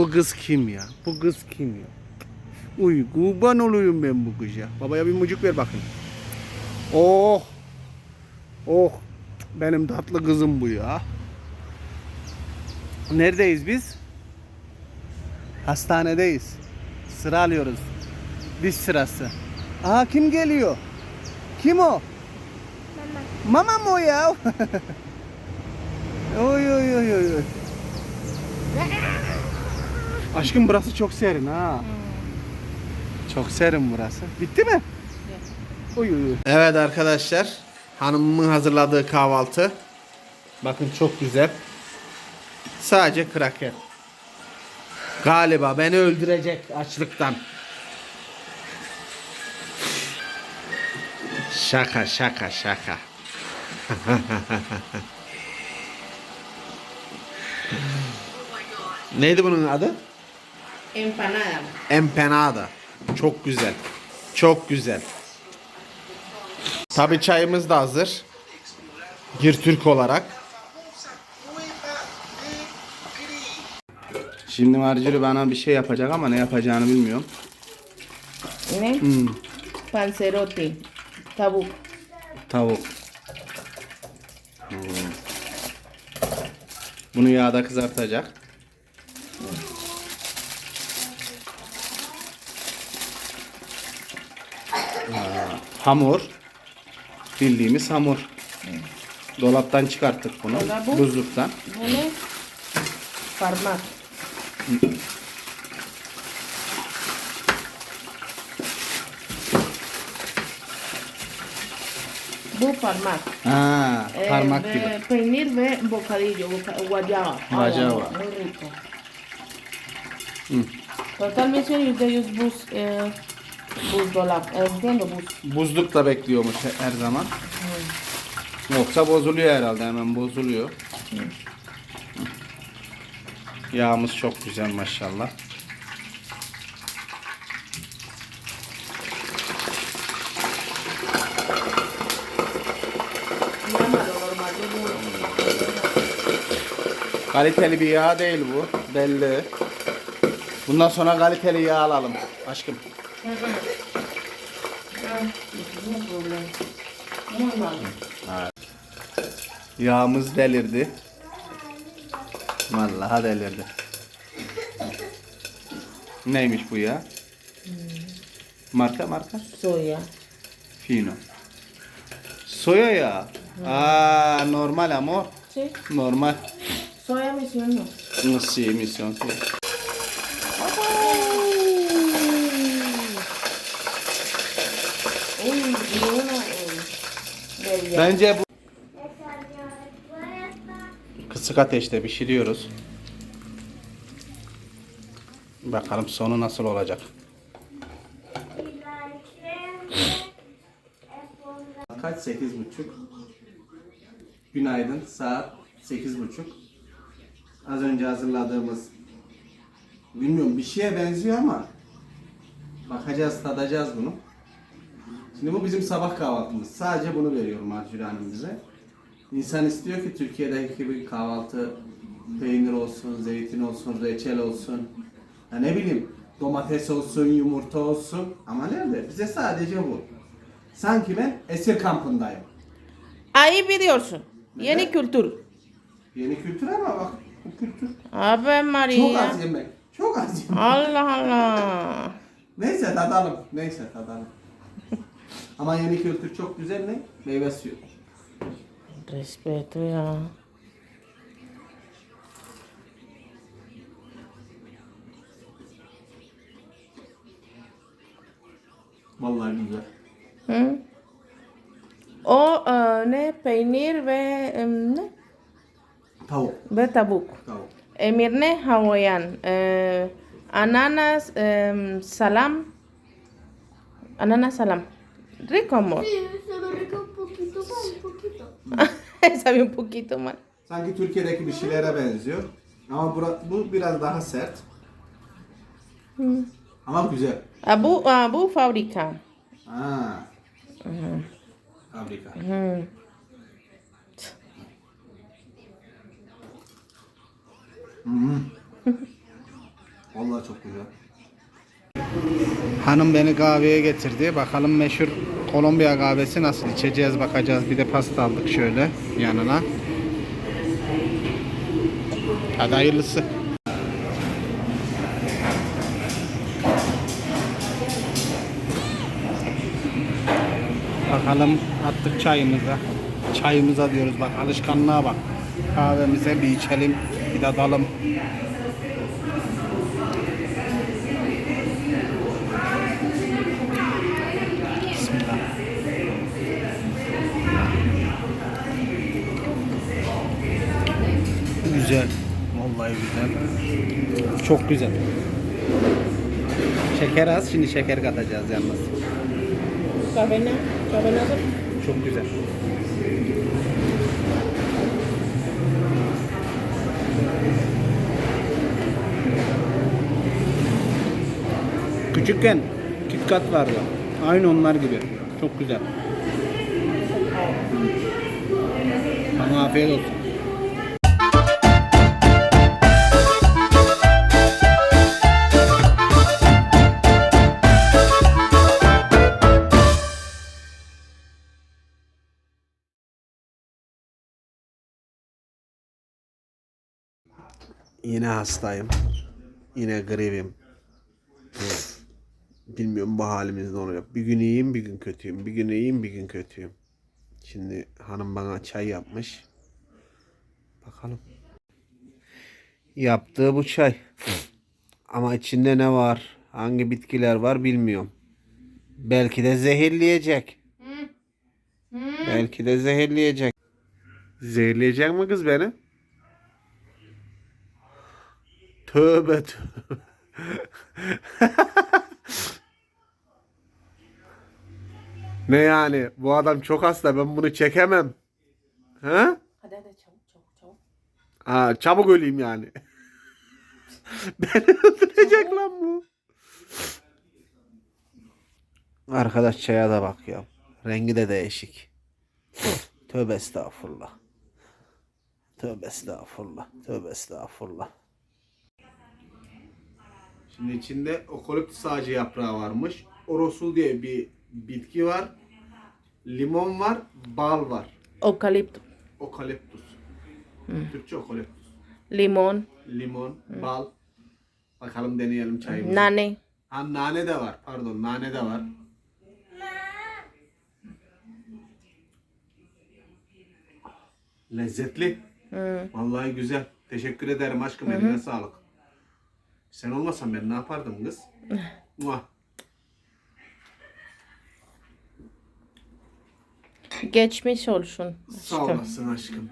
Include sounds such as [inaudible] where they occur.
Bu kız kim ya? Bu kız kim ya? Uy kurban olayım ben bu kız ya. Babaya bir mucuk ver bakın. Oh. Oh. Benim tatlı kızım bu ya. Neredeyiz biz? Hastanedeyiz. Sıra alıyoruz. Diş sırası. Aa kim geliyor? Kim o? Mama. Mama mı o ya? [laughs] oy oy oy oy. Aşkım burası çok serin ha. Çok serin burası. Bitti mi? Uy uy. Evet arkadaşlar. Hanımımın hazırladığı kahvaltı. Bakın çok güzel. Sadece kraker. Galiba beni öldürecek açlıktan. Şaka şaka şaka. [laughs] Neydi bunun adı? Empanada. Empanada. Çok güzel. Çok güzel. Tabii çayımız da hazır. Bir Türk olarak. Şimdi Marjorie bana bir şey yapacak ama ne yapacağını bilmiyorum. Ne? Hmm, Panzerotti. Tavuk. tavuk. Hmm. Bunu yağda kızartacak. Hamur. Bildiğimiz hamur. Dolaptan çıkarttık bunu. Dolabı. Buzluktan. Bu ne? Parmak. Bu parmak. Ha, Ee, parmak ve gibi. Peynir ve bocadillo, boca, guayaba. Guayaba. Ay, Muy rico. Hı. Total mención y ustedes bus, eh, bus dolap. Eh, Entiendo bus. Buzlukta bekliyormuş he- her zaman. Yoksa bozuluyor herhalde hemen bozuluyor. Yağımız çok güzel maşallah. Kaliteli bir yağ değil bu. Belli. Bundan sonra kaliteli yağ alalım aşkım. No. Normal. Yağımız delirdi. Vallahi delirdi. Neymiş bu ya? Marka marka? Soya. Fino. Soya yağı. Aa normal amor. Sí. Normal. Soya menciono. Nasıl emisyon? Uy, y uno Bence bu kısık ateşte pişiriyoruz. Bakalım sonu nasıl olacak. Kaç? Sekiz buçuk. Günaydın. Saat sekiz buçuk. Az önce hazırladığımız bilmiyorum bir şeye benziyor ama bakacağız, tadacağız bunu. Şimdi bu bizim sabah kahvaltımız. Sadece bunu veriyor Marjorie Hanım bize. İnsan istiyor ki Türkiye'deki gibi kahvaltı peynir olsun, zeytin olsun, reçel olsun. Ya ne bileyim domates olsun, yumurta olsun. Ama nerede? Bize sadece bu. Sanki ben esir kampındayım. Ahí biliyorsun. Yeni Neden? kültür. Yeni kültür ama bak bu kültür. Çok Maria. az yemek. Çok az yemek. Allah Allah. Neyse tadalım. Neyse tadalım. Ama yeni kültür çok güzel ne? Meyve suyu. Respeto ya. Vallahi güzel. Hı? O eh, ne? Peynir ve em, ne? Tavuk. Ve tavuk. Tavuk. Emir ne? Hawaiian. Eh, ananas, em, salam. Ananas salam. Rico amor. Sí, lo rico un poquito más, un poquito. [laughs] Sabe un poquito mal. Sanki Türkiye'deki bir şeylere benziyor. Ama bura, bu biraz daha sert. Ama güzel. Ah, bu, ah, bu fabrika. Ha. Fabrika. Hı. Hmm. Vallahi çok güzel. Hanım beni kahveye getirdi. Bakalım meşhur Kolombiya kahvesi nasıl içeceğiz bakacağız. Bir de pasta aldık şöyle yanına. Hadi hayırlısı. Bakalım attık çayımıza. Çayımıza diyoruz bak alışkanlığa bak. Kahvemize bir içelim, bir tadalım. Bismillah. Güzel. Vallahi güzel. Çok güzel. Şeker az. Şimdi şeker katacağız yalnız. Kahve ne? Kahve nasıl? Çok güzel. Küçükken KitKat vardı. Aynı onlar gibi. Çok güzel. Bana afiyet olsun. Yine hastayım. Yine gripim. Bilmiyorum bu halimiz ne olacak. Bir gün iyiyim, bir gün kötüyüm. Bir gün iyiyim, bir gün kötüyüm. Şimdi hanım bana çay yapmış. Bakalım. Yaptığı bu çay. Ama içinde ne var? Hangi bitkiler var bilmiyorum. Belki de zehirleyecek. Belki de zehirleyecek. Zehirleyecek mi kız beni? Tövbe tövbe. ne yani? Bu adam çok hasta. Ben bunu çekemem. Ha? Hadi hadi çabuk çabuk çabuk. Ha, çabuk öleyim yani. [laughs] Beni öldürecek lan bu. Arkadaş çaya da bak ya. Rengi de değişik. Tövbe estağfurullah. Tövbe estağfurullah. Tövbe estağfurullah. Şimdi içinde okaliptüs ağacı yaprağı varmış. Orosul diye bir bitki var. Limon var, bal var. Okalipto. Okaliptüs. Türkçe okaliptüs. Limon. Limon, bal. Bakalım deneyelim çayımızı. Nane. Ha nane de var. Pardon nane de var. Lezzetli. Vallahi güzel. Teşekkür ederim aşkım. Eline sağlık. Sen olmasan ben ne yapardım kız? [laughs] Muah. Geçmiş olsun. Sağ aşkım. olasın aşkım.